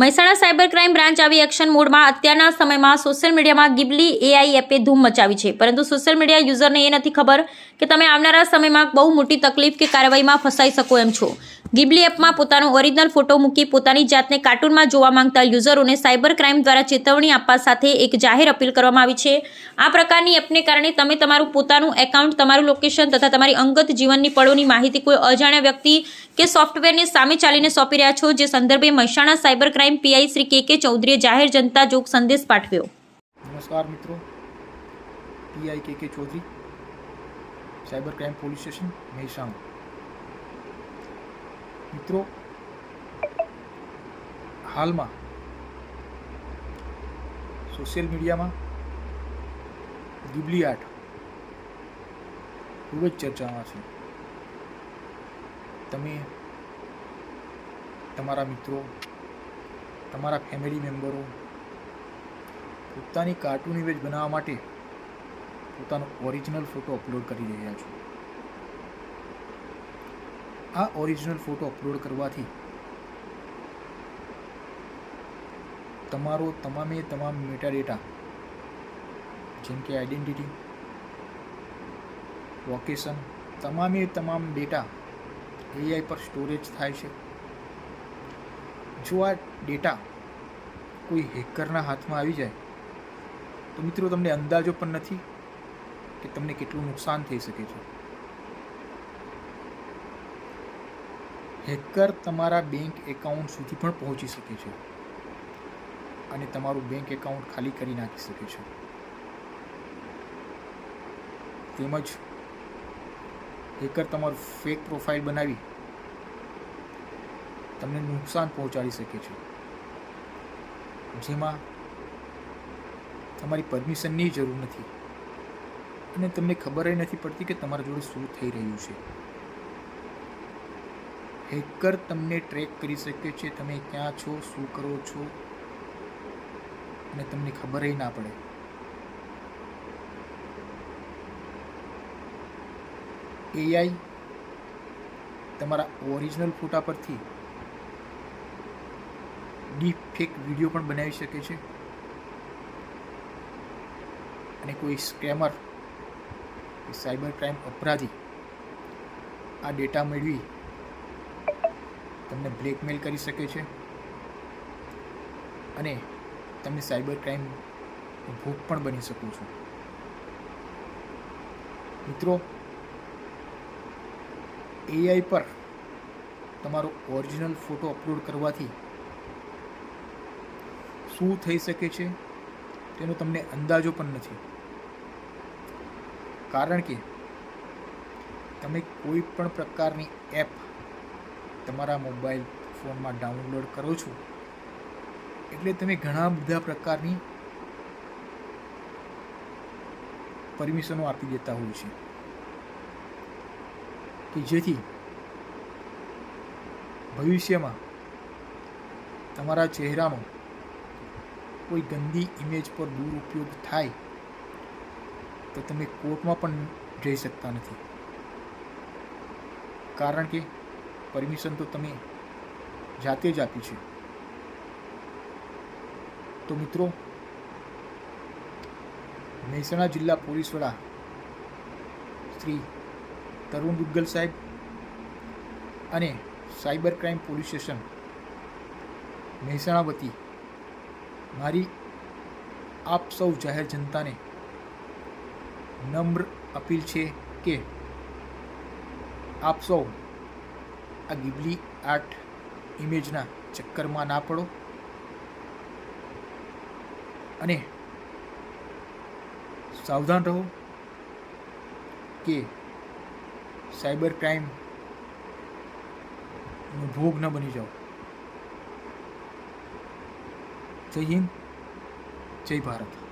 Mehsana cyber crime branch આવી action મોડમાં અત્યારના સમયમાં સોશિયલ મીડિયામાં ગિબલી એઆઈ એપે ધૂમ મચાવી છે. પરંતુ સોશિયલ મીડિયા યુઝરને એ નથી ખબર કે તમે આવનારા સમયમાં બહુ મોટી તકલીફ કે કાર્યવાહીમાં ફસાઈ શકો એમ છો. ગિબલી એપમાં પોતાનો ઓરિજિનલ ફોટો મૂકી પોતાની જાતને કાર્ટૂનમાં જોવા માંગતા યુઝરોને સાયબર ક્રાઇમ દ્વારા ચેતવણી આપવા સાથે એક જાહેર અપીલ કરવામાં આવી છે. આ પ્રકારની એપને કારણે તમે તમારું પોતાનું એકાઉન્ટ, તમારું લોકેશન તથા તમારી અંગત જીવનની પળોની માહિતી કોઈ અજાણ્યા વ્યક્તિ કે સોફ્ટવેરને સામે ચાલીને સોંપી રહ્યા છો, જે સંદર્ભે Mehsana cyber crime PI Shri K K ચૌધરીએ જાહેર જનતા જોગ સંદેશ પાઠવ્યો. નમસ્કાર મિત્રો. PI K K Chaudhary, cyber crime police station, Mehsana. મિત્રો, હાલમાં સોશિયલ મીડિયામાં ગિબલી આર્ટ ખૂબ જ ચર્ચામાં છે. તમે, તમારા મિત્રો, તમારા ફેમિલી મેમ્બરો પોતાની કાર્ટૂન ઇમેજ બનાવવા માટે પોતાનો ઓરિજિનલ ફોટો અપલોડ કરી રહ્યા છો. આ ઓરિજિનલ ફોટો અપલોડ કરવાથી તમારો તમામે તમામ મેટા ડેટા જેમ કે આઈડેન્ટિટી લોકેશન તમામે તમામ ડેટા એઆઈ પર સ્ટોરેજ થાય છે. જો આ ડેટા કોઈ હેકરના હાથમાં આવી જાય, તો મિત્રો તમને અંદાજો પણ નથી કે તમને કેટલું નુકસાન થઈ શકે છે. હેકર તમારા બેંક એકાઉન્ટ સુધી પણ પહોંચી શકે છે અને તમારું બેંક એકાઉન્ટ ખાલી કરી નાખી શકે છે. તેમજ હેકર તમારું ફેક પ્રોફાઇલ બનાવી તમને નુકસાન પહોંચાડી શકે છે. જેમાં તમારી પરમિશનની જરૂર નથી અને તમને ખબર નથી પડતી કે તમારા જોડે શું થઈ રહ્યું છે. હેકર તમને ટ્રેક કરી શકે છે તમે ક્યાં છો, શું કરો છો અને તમને ખબર ના પડે. એઆઈ તમારા ઓરિજિનલ ફોટા પરથી ડીપ ફેક વીડિયો પણ બનાવી શકે છે. અને કોઈ સ્કેમર સાયબર ક્રાઇમ અપરાધી આ ડેટા મેળવી તમને બ્લેકમેલ કરી શકે છે. અને તમે સાયબર ક્રાઇમ ભોગ પણ બની શકો છો. મિત્રો એઆઈ પર તમારો ઓરિજિનલ ફોટો અપલોડ કરવાથી શું થઈ શકે છે તેનો તમને અંદાજો પણ નથી. કારણ કે તમે કોઈ પણ પ્રકારની એપ તમારા મોબાઈલ ફોનમાં ડાઉનલોડ કરો છો? એટલે તમે ઘણા બધા પ્રકારની પરમિશનો આપી દેતા હોય છે. કે જેથી ભવિષ્યમાં તમારા ચહેરાનો કોઈ ગંદી ઇમેજ પર દુરુપયોગ થાય, તો તમે કોર્ટમાં પણ જઈ શકતા નથી. કારણ કે પરમિશન તો તમે જાતે જ આપી છે. તો મિત્રો, મહેસાણા જિલ્લા પોલીસ વડા શ્રી તરુણ દુગ્ગલ સાહેબ અને cyber crime police station Mehsana વતી મારી આપ સૌ જાહેર જનતાને નમ્ર અપીલ છે કે આપ સૌ આ ગીબલી આર્ટ ઇમેજના ચક્કરમાં ના પડો. અને સાવધાન રહો કે સાયબર ક્રાઇમનો ભોગ ન બની જાઓ. જય હિન્દ, જય ભારત.